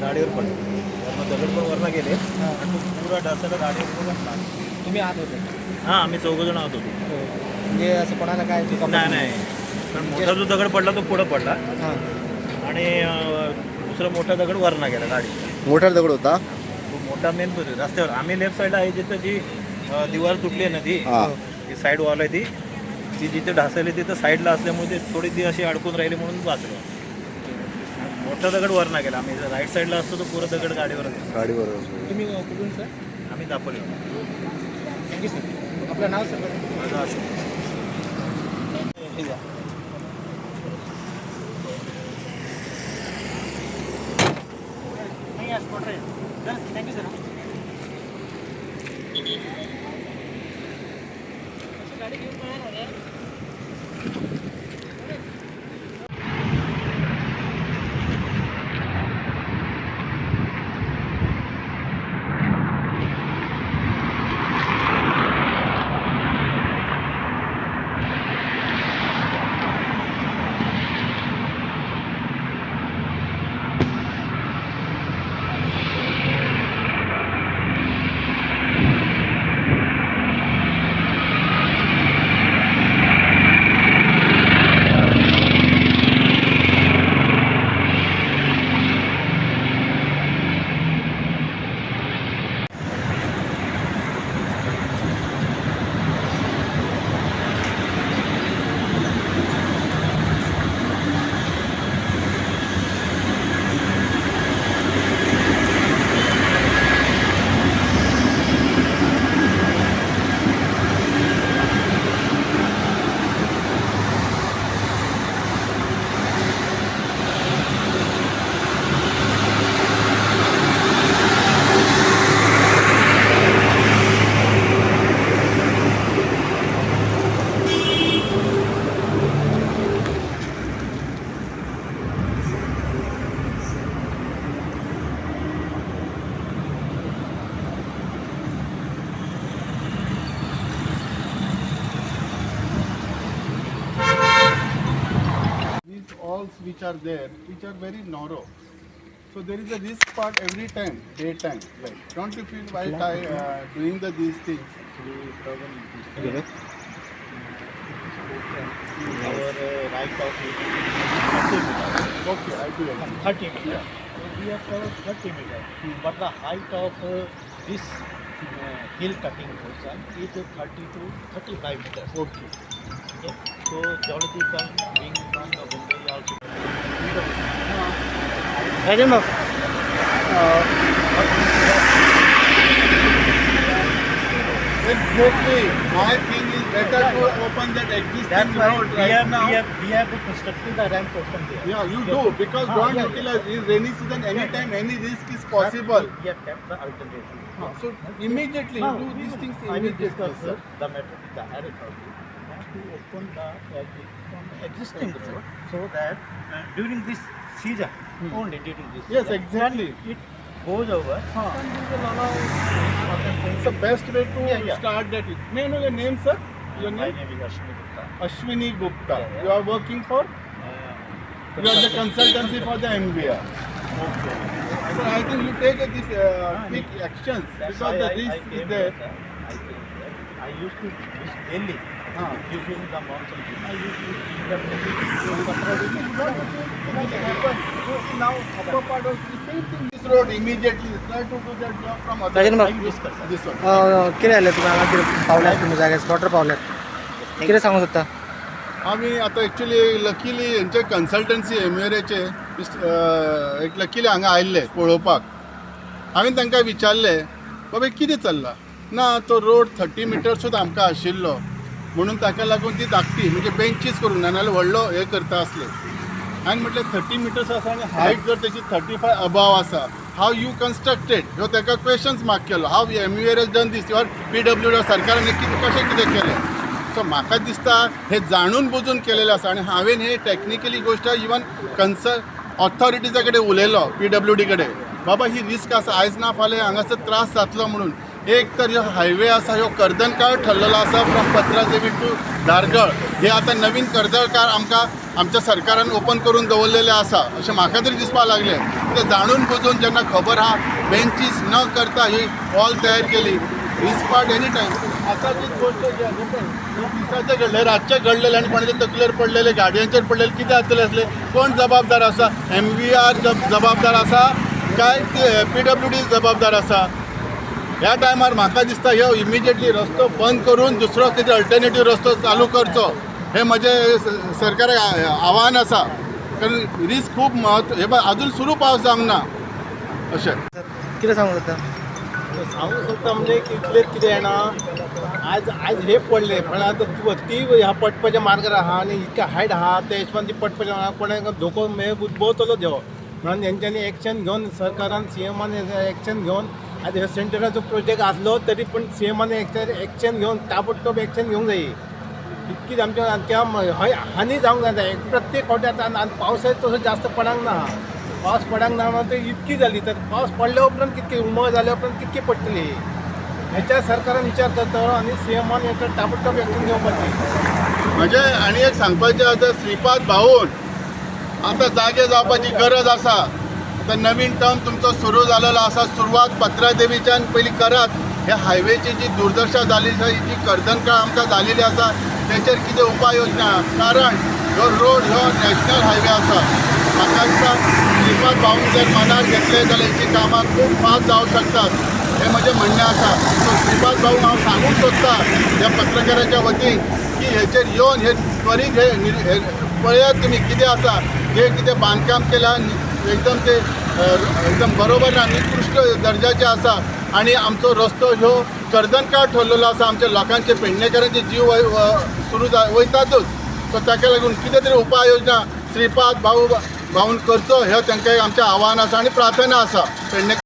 गाडीवर पडलं. वरनं दगड पण वरनं गेले. पुरा डासाला गाडीवर बसला तुम्ही आत होते? हां आम्ही चौघं जण आहोत होतो. हो. म्हणजे असं कोणाला काय नाही नाही. कारण मोठा जो दगड पडला तो पुढं पडला. हां. आणि दुसरा मोठा दगड वरनं गेला गाडी मोठा दगड होता? तो मोठा मेन रस्त्यावर. आम्ही लेफ्ट साईडला आहे जिथं जी दिवार तुटली आहे ना ती हा. ती साईड वॉल आहे ती ती जिथे ढासळली तिथं साईडला असल्यामुळे ती थोडी ती अशी अडकून राहिली म्हणून वाचलो. मोठा दगड वरनं गेला. आम्ही जर राईट साईडला असतो तो पुरा दगड गाडीवर. गाडीवर तुम्ही अ, कुठून सर? आम्ही दापोली थँक्यू सर आपलं नाव सर माझा अशोक. ठीक आहे thank you sir these walls which are there, which are very narrow. So there is a risk part every time, daytime. Like, don't you feel while I, uh, doing the these things? Okay, I do agree. 30 meter. We have covered 30 meter. But the height of uh, this uh, hill cutting portion is 30 to 35 meters. Okay. Okay. So geological being from the Bombay also. I mo. Oo. Exactly. My thing is better to open that existing road right now. We have, we have a constructive that ramp open there. Yeah, you do because ah, don't rainy season Any time, any risk is possible. We have kept the alternative. So immediately do these things immediately. I sir. the matter the to open the uh, the existing road so that uh, during this season, only during this Yes, season, exactly. it goes over, Huh. then we will allow certain things. It's the best way to Yeah, yeah. start that. May I know your name, sir? Your My name? name is Ashmi Gupta. Ashwini Gupta. Yeah, yeah. You are working for? Uh, You are the consultancy for the MVR. Okay. So I think you take uh, this uh, quick actions because why the I, I risk is there. here. I. I used to use daily. किती आले तुम्हाला पावले तुम्ही जागेस water पावल्यात किती सांगू शकता? आम्ही आता ॲक्च्युली लकीली यांचे कन्सल्टन्सी एम एर एचे एक लकीली हांगा आयल्ले पळोवपाक हांवें तांकां विचारलें बाबा किदें चल्लां? ना तो रोड थर्टी मिटर सुद्दां आमकां आशिल्लो. म्हणून ताका लागून ती धाकटी म्हणजे बेंचीस करून ना नाल्यार व्हडलो हे करता आसले हांवें म्हटलें थर्टी मिटर्स आसा आनी हायट जर तेची थर्टी फाय अबाव आसा हाव यू कन्स्ट्रक्टेड ह्यो ताका क्वेश्चन्स मार्क केलो. हाव एम यू एस डन दीस युआर पी डब्ल्यू डी सरकारान कितें कशें कितें केलें? सो म्हाका दिसता हे जाणून बुजून केलेलें आसा आनी हांवें हे टॅक्निकली गोश्ट इवन कन्सर्न ऑथॉरिटीजा कडेन उलयलो पी डब्ल्यू डी कडेन बाबा ही रिस्क आसा आयज ना फाल्यां हांगासर त्रास जातलो म्हणून. एक तर ह्यो हायवे आसा ह्यो कर्दनकाळ ठरलेलो आसा फ्रॉम पत्रादेवी टू धारगळ हे आतां नवीन कर्दनकार आमकां आमच्या सरकारान ओपन करून दवरलेले आसा अशें म्हाका तरी दिसपाक लागले. ते जाणून बुजून जेन्ना खबर आहा बेंचीस न करता ही हॉल तयार केली. रिस्पाट एनी टायम आता जी गोष्ट जी आहे पळय, दोन दिसाचें घडलें रातचें घडलेलें आनी कोणाच्या तकलेर पडलेले गाडयांचेर पडलेले कितें जातले असले कोण जबाबदार आसा एम व्ही आर जबाबदार आसा काय पी डब्ल्यू डी जबाबदार आसा ह्या टायमार म्हाका दिसता ह्यो इमिजिएटली रस्तो बंद करून दुसरो कितें अल्टरनेटीव रस्तो चालू करचो हे म्हजें सरकाराक आव्हान आसा. कारण रिस्क खूब महत्त्व हे अजून सुरू पावस जावंक ना. अशें. कितें सांगू जाता सांगू शकता म्हणजे की इतलेच कितें येना आज आज हे पडले पण आता तू ती ह्या पटपाच्या मार्गार आहा आणि इतका हायट आहा त्या हिशोबान ती पटपाच्या मार्गार कोणाक धोको मे उद्भवतलो देव म्हणून हेंच्यांनी एक्शन घेवन सरकारान सी एमान एक्शन घेवन आतां ह्यो सेंटराचो प्रोजेक्ट आसलो तरी पण सी एमान एक्शन घेवन ताबडतोब एक्शन घेवंक जाय इतकीच आमच्या त्या हय हानी जावंक जाता. एक प्रत्येक फावटी आतां आनी पावसाय तसो जास्त पडंक ना. पावस पडांक ना म्हणून इतकी जाली तर पावस पडल्या उपरांत कितकी उमळ जाल्या उपरांत कितकी पडटली ह्याच्या सरकारान विचार करतलो आनी सी एमान हेचो ताबडतोब एक्शन घेवपाची म्हणजे आनी एक सांगपाचें आसा श्रीपाद भाऊन आतां जागे जावपाची गरज आसा तर नवीन टर्म तुमचो सुरू जालेलो आसा सुरवात पत्रादेवीच्यान पयलीं करात. ह्या हायवेची जी दुर्दशा जाली आसा जी कर्दनकाळ आमकां जालेली आसा तेचेर कितें उपाय योजना कारण ह्यो रोड ह्यो नॅशनल हायवे आसा म्हाका दिसता श्रीपाद भाऊन जर मनार घेतले जाल्यार ही कामां खूब फास्ट जावंक शकतात. हे म्हजें म्हणणें आसा सो श्रीपाद भाऊ हांव सांगूंक सोदता ह्या पत्रकाराच्या वतीन की हेचेर येवन हे त्वरीत हे हे पळयात तुमी कितें आसा जे कितें बांदकाम केलां एकदम ते एकदम बरोबर ना निकृश्ट दर्जाचे आसा आणि आमचो रस्तो ह्यो कर्दनकाळ ठरलेलो आसा आमच्या लोकांचे पेडणेकरांचे जीव सुरू जा वयतातच सो ताका लागून कितें तरी उपाय योजना श्रीपाद भाऊ भाऊन करचो हे तांकां आमचें आव्हान आसा आनी प्रार्थना आसा पेडणे